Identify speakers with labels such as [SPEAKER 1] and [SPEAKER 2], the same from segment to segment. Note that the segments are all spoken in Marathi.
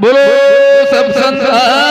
[SPEAKER 1] बोलो सब संतान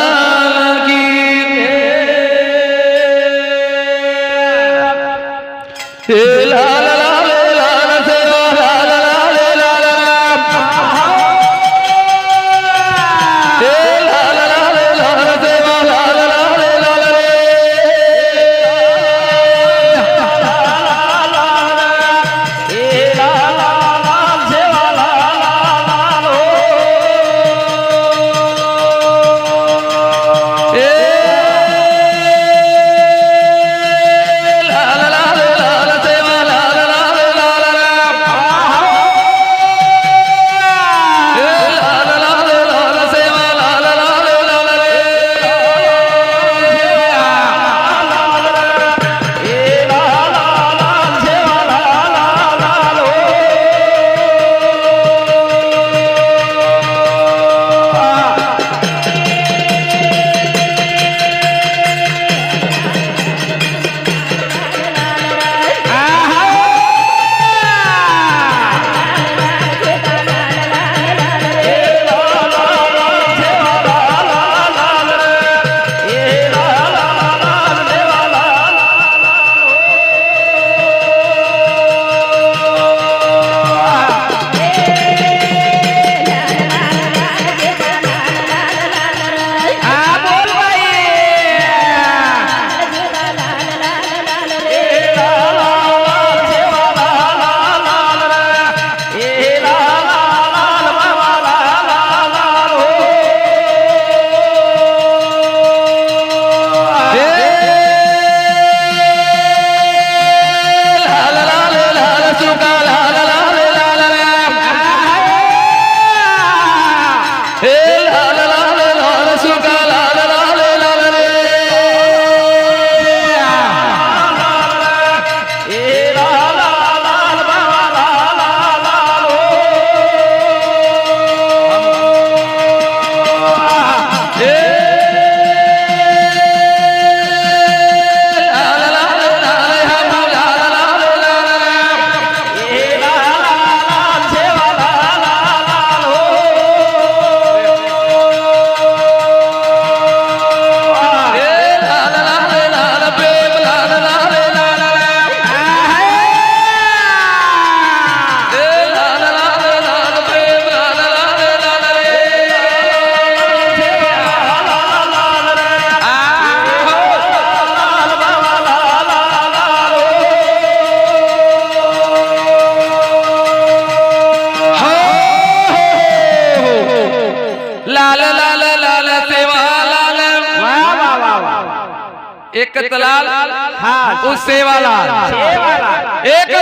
[SPEAKER 1] सेवालाल। लाल एक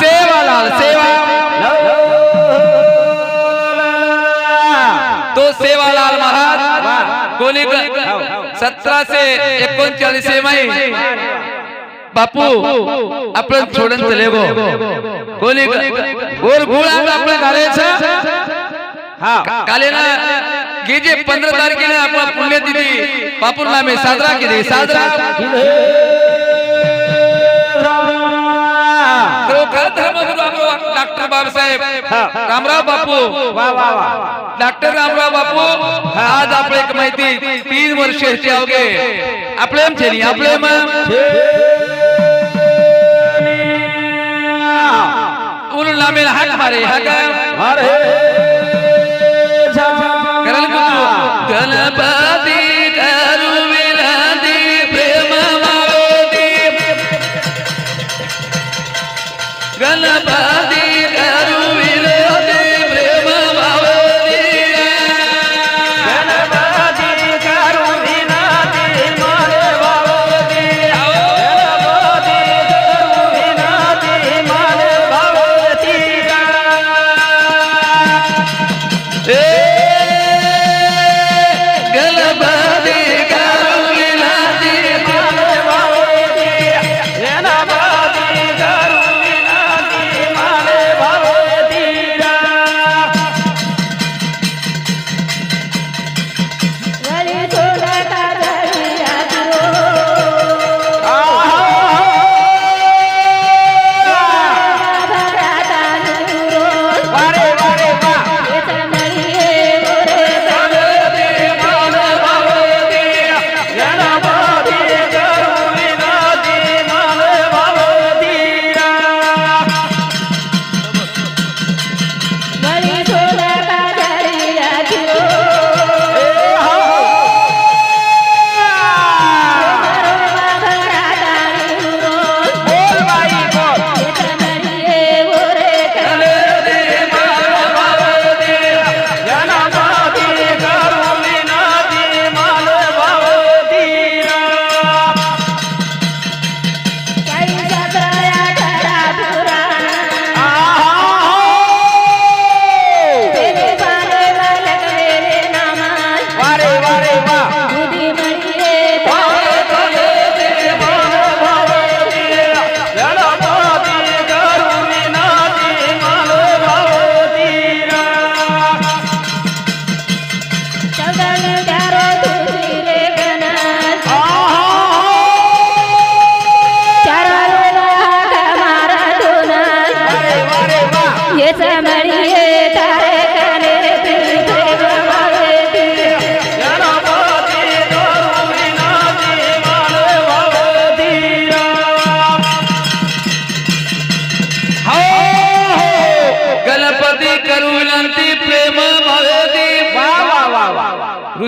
[SPEAKER 1] सेवा। तो सेवालाल महाराज कोणी सतराशे एकोणचाळीस माई। बापू आपण सोडून चले गो। कोणी गोर गुळा आपण घालायचं काले ना गेजे पंधरा तारखेला आपण पुण्यतिथी बापूंना मी साजरा केली साजरा। डॉक्टर बाबासाहेब. रामराव बापू. डॉक्टर रामराव बापू. आज आपले एक माहिती. तीन वर्ष अवघे. आपले छेली आपले लांबेल हाक मारे हाक करल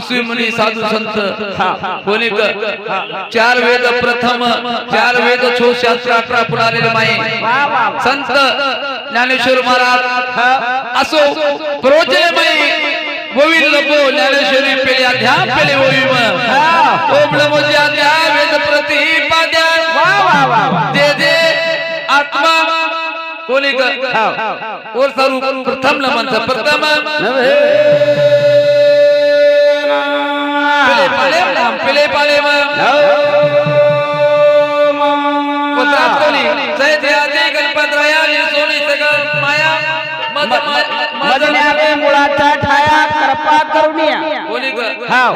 [SPEAKER 1] ऋषी मुनी साधू संत. कोणी चार वेद प्रथम चार वेद छो शास्त्र अकरा पुरालेले माये. संत ज्ञानेश्वर महाराज असो प्रोचले माई गोविंद लपो ज्ञानेश्वरी पेले अध्याप पेले ओवी ओम नमो ज्ञात्या वेद प्रतिपाद्या जे जे आत्मा. कोणी क- और प्रथम नमन प्रथम. पाले नाम पेले पाले पत्रात कोणी जय जयाचे गणपतराया सोनी सगळ माया मद
[SPEAKER 2] मजन्यावे मुळाचा ठाया कृपा करुणिया. हाव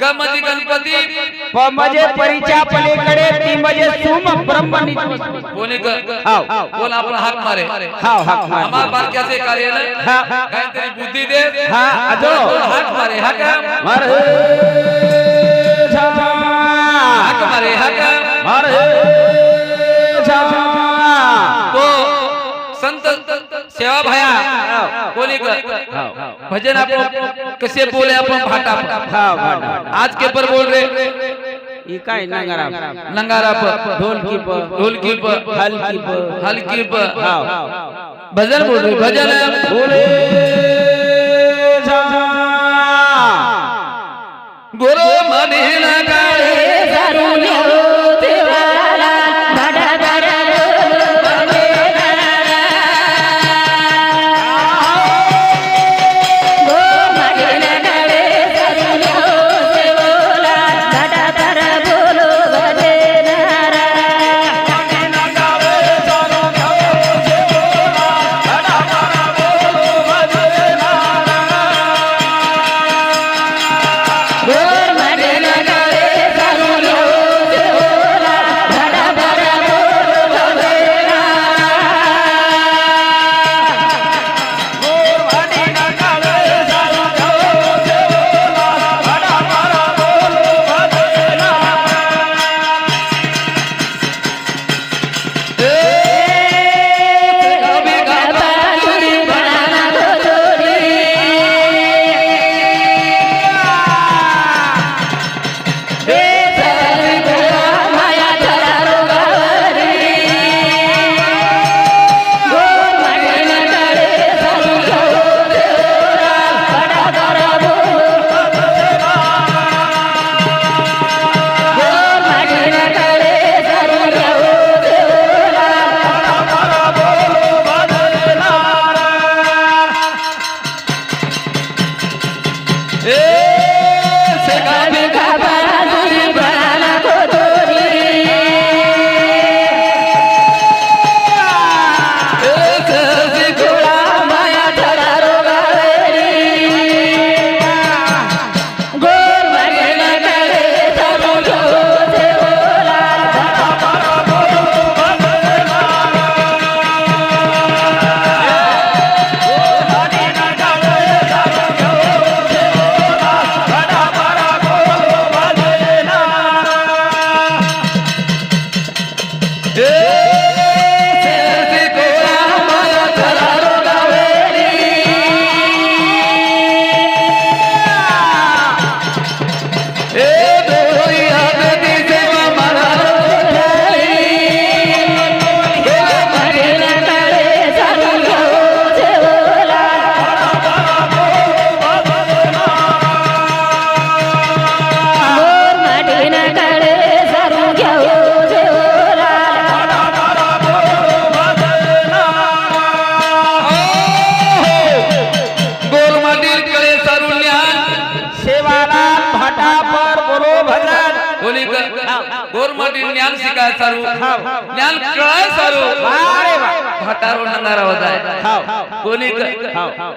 [SPEAKER 1] गणपती गणपती
[SPEAKER 2] प म्हणजे परीच्या पलीकडे ती म्हणजे सुम ब्रह्म नित्य.
[SPEAKER 1] कोणी ग-
[SPEAKER 2] हाव
[SPEAKER 1] बोल आपण हाक मारे
[SPEAKER 2] हाव हाक मारे.
[SPEAKER 1] आम्हा बारक्याचे कार्य
[SPEAKER 2] हा.
[SPEAKER 1] काहीतरी बुद्धी दे
[SPEAKER 2] हा, आजो.
[SPEAKER 1] बोल, हाक मारे हाक
[SPEAKER 2] मार
[SPEAKER 1] हाक मारे हाक
[SPEAKER 2] मार
[SPEAKER 1] सेवा भया। बोली भजन आप कैसे बोले अपन भाटा आज के पर बोल रहे
[SPEAKER 2] काय नंगारा
[SPEAKER 1] नंगारा पर।
[SPEAKER 2] ढोलकी पर।
[SPEAKER 1] ढोलकी पर।
[SPEAKER 2] हल्की पर।
[SPEAKER 1] हल्की पर। भजन बोल रहे भजन।
[SPEAKER 2] बोले।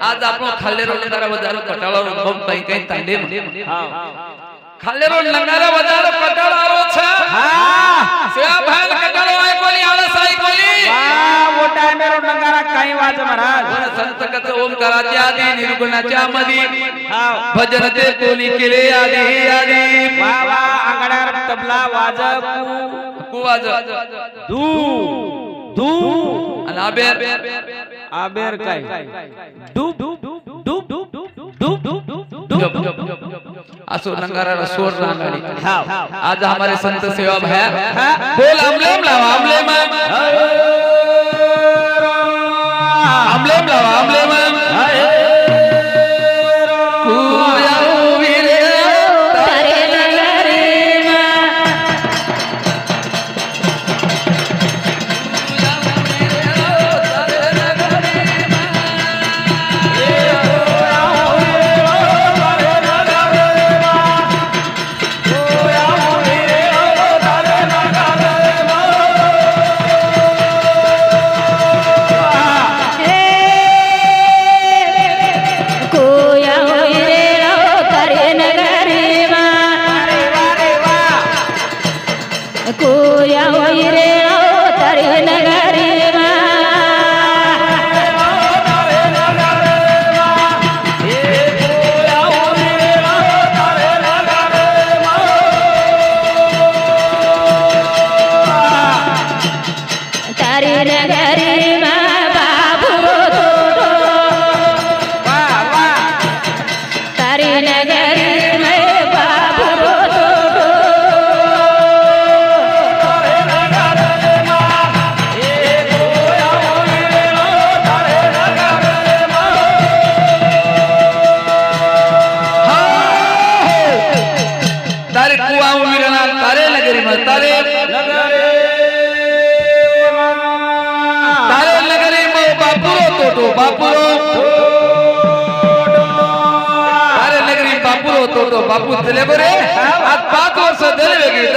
[SPEAKER 1] આજ આપણો ખાલેરો લગારા વધારે કટાળો બમ કઈ કઈ તાલીમ ખાલેરો લગારા વધારે કટાળો આવ્યો છે. હા. સેવા
[SPEAKER 2] ભાઈ
[SPEAKER 1] કટાળો આય કોલી આવે સાઈ કોલી વાહ મોટા
[SPEAKER 2] મેરો નગારા કઈ વાજ
[SPEAKER 1] મહારાજ? સંત કત
[SPEAKER 2] ઓમકારાચ્યા આદિ નિર્ગુણાચ્યા મદી ભજન
[SPEAKER 1] તે
[SPEAKER 2] કોલી કેલે આદિ આદિ. વાહ વાહ
[SPEAKER 1] તબલા વાજ કુ. કુ વાજ?
[SPEAKER 2] ધૂ
[SPEAKER 1] ધૂ. અને
[SPEAKER 2] આબેર आबेर
[SPEAKER 1] काय? डूब डूब डूब डूब डूब
[SPEAKER 2] असो नंगारा सोड रांगाडी
[SPEAKER 1] हाव.
[SPEAKER 2] आज हमारे संत सेवा भया बोल आमलेम लावा आमलेम. आमलेम लावा आमलेम. बापू चले बरे आज पाच वर्ष दिले वेगळी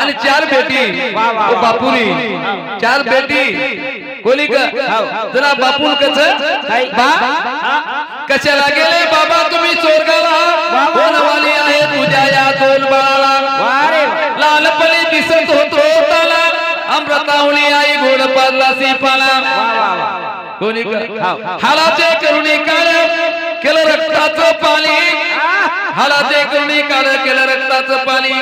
[SPEAKER 2] आणि चार बेटी. बापुरी. चार बेटी. कोणी क जरा बापून कच बा कशाला गेले? बाबा तुम्ही चोरगाला आहे तुझ्या या दोन बाळाला. लालपणी दिसत होतो ताला आई गोड पाला पाला कोणी हालाचे करुणी काळ केलं रक्ताचं पाणी हालाचे करुणी काळ केलं रक्ताचं पाणी.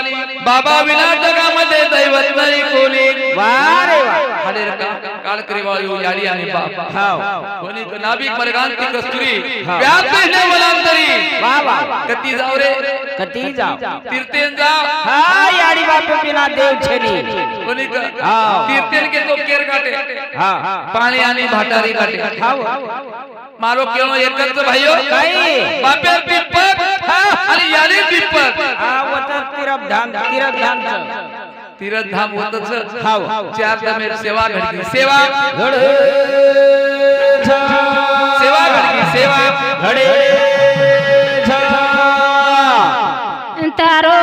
[SPEAKER 2] बाबा विना जगामध्ये दैवत नाही कोणी. वा रे वा.
[SPEAKER 1] हाडे काळकरी वाळू याडी आणि बाप.
[SPEAKER 2] हाव.
[SPEAKER 1] कोणी नाभिक मरगांती कस्तुरी. व्याप ने वलांतरी
[SPEAKER 2] वा वा.
[SPEAKER 1] कती जाव रे?
[SPEAKER 2] कती जाव?
[SPEAKER 1] तीर्थेन जाव.
[SPEAKER 2] हा याडी बाप बिना देव छेनी.
[SPEAKER 1] कोणी
[SPEAKER 2] हाव.
[SPEAKER 1] तीर्थेन के तो केर काटे.
[SPEAKER 2] हा
[SPEAKER 1] पाणी आणि भाटारी काटे. मारो केळो एकच भाईयो
[SPEAKER 2] काय?
[SPEAKER 1] बापेर पिप्पत आणि याडी पिप्पत
[SPEAKER 2] हा वत तीरथ धाम तीरथ धामचं
[SPEAKER 1] तीरथ धाम होतच
[SPEAKER 2] हाव
[SPEAKER 1] चार दमे सेवा घडली सेवा
[SPEAKER 2] घड
[SPEAKER 1] सेवा घडली सेवा।
[SPEAKER 2] घडे
[SPEAKER 3] तारो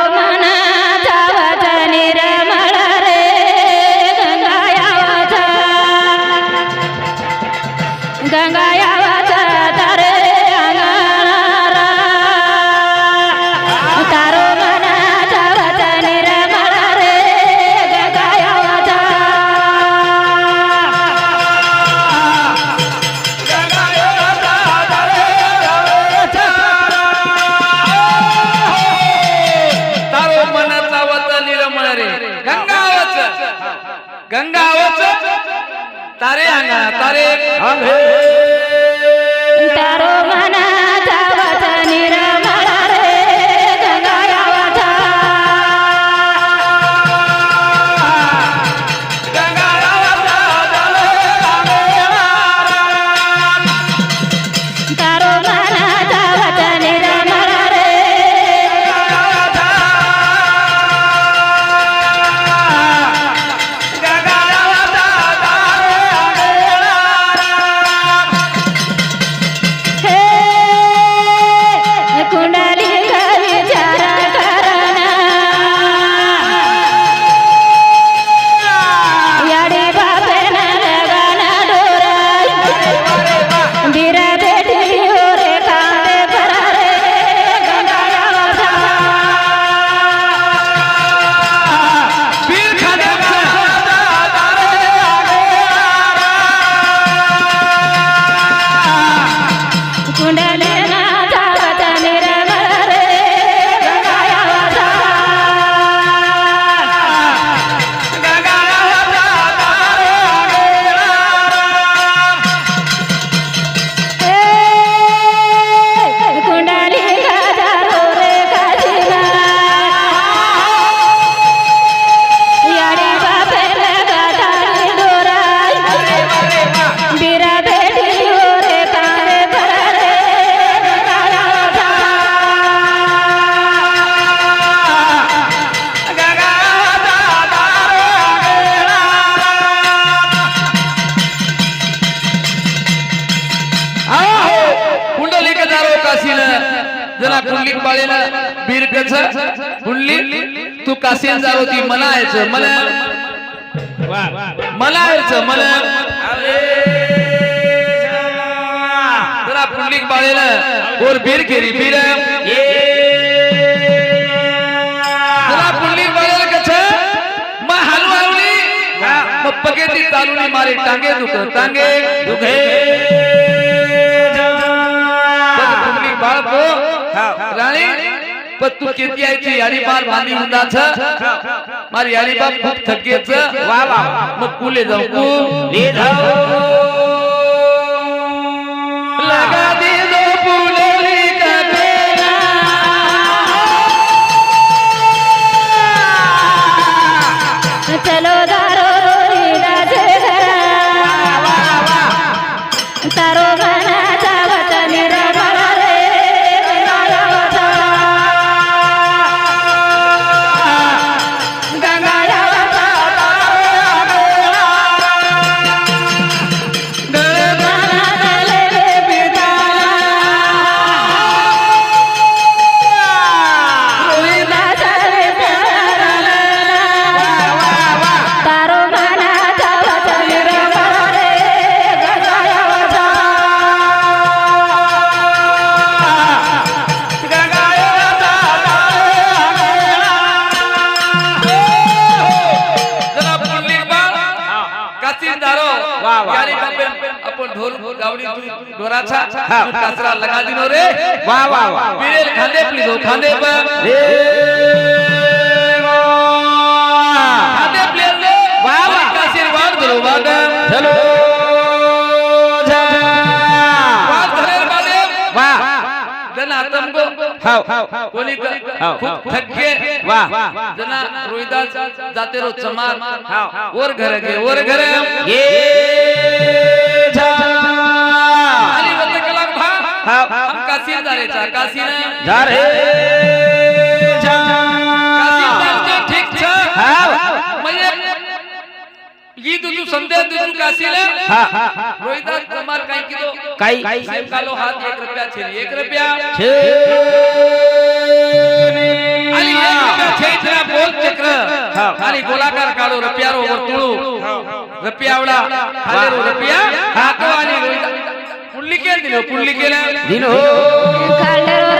[SPEAKER 1] काशीन जना कुंडलिक बाळेन बीरकच कुंडली तू काशीन जारो ती मनायचं मन. मनायचं मन. जरा कुंडलिक बाळेन और बीर केरी बीर. जरा कुंडलिक बाळेन कछ. म हलवावली म पगेती तालुनी मारे टांगे दुख टांगे दुखे राणी पण तू किती यायची यारी बाल बांधी उंदाच मारी यारी बाप खूप थकेच
[SPEAKER 2] वा वा
[SPEAKER 1] मग कुले जाऊ कु लगा दे दो आपण ढोल गावडी तू ढोराचा
[SPEAKER 2] हा.
[SPEAKER 1] तू कासरा लगा दिनो रे.
[SPEAKER 2] वा वा वा
[SPEAKER 1] पिरेल खांदे प्लीज खांदे पर
[SPEAKER 2] रे
[SPEAKER 1] खांदे प्लेन रे.
[SPEAKER 2] वा, वा.
[SPEAKER 1] बादम
[SPEAKER 2] झलो
[SPEAKER 1] वाद धरेल बादम
[SPEAKER 2] वा.
[SPEAKER 1] जना आतंको
[SPEAKER 2] हाव. हाव
[SPEAKER 1] कोणी क- खूप. थक्के.
[SPEAKER 2] वा.
[SPEAKER 1] जना रोहिदास जाते रो चमार. वर घर घे वर घर.
[SPEAKER 2] ये. झा
[SPEAKER 1] आणि वरती कलाक भा
[SPEAKER 2] हाव
[SPEAKER 1] हम काशी जारेचा काशी
[SPEAKER 2] जा रे झा
[SPEAKER 1] ठीक छ
[SPEAKER 2] हाव
[SPEAKER 1] म्हणजे ही तुझू संदेश तुझू काशीला
[SPEAKER 2] हा हा
[SPEAKER 1] रोहिदास चमार काय किलो
[SPEAKER 2] काही
[SPEAKER 1] साहेब कालो हात एक रुपया. एक रुपया
[SPEAKER 2] छे
[SPEAKER 1] आणि एक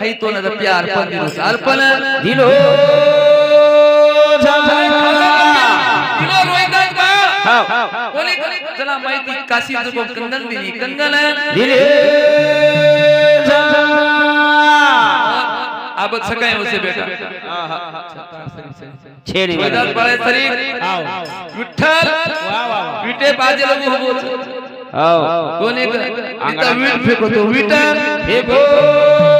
[SPEAKER 1] हई तो न प्यार पण दिलो अर्पण
[SPEAKER 2] दिलो
[SPEAKER 1] कोणी चला माहिती काशी जो कंगन दिली कंगन
[SPEAKER 2] दिले
[SPEAKER 1] आबत सकाळी होसे बेटा
[SPEAKER 2] छेडी
[SPEAKER 1] रोहिदास बाळे सरी विठ्ठल विटे बाजे लोक होबोच
[SPEAKER 2] हाव
[SPEAKER 1] कोणी इथं वीट फेकतो वीट
[SPEAKER 2] फेको
[SPEAKER 1] वीट फेको वीट
[SPEAKER 2] फेको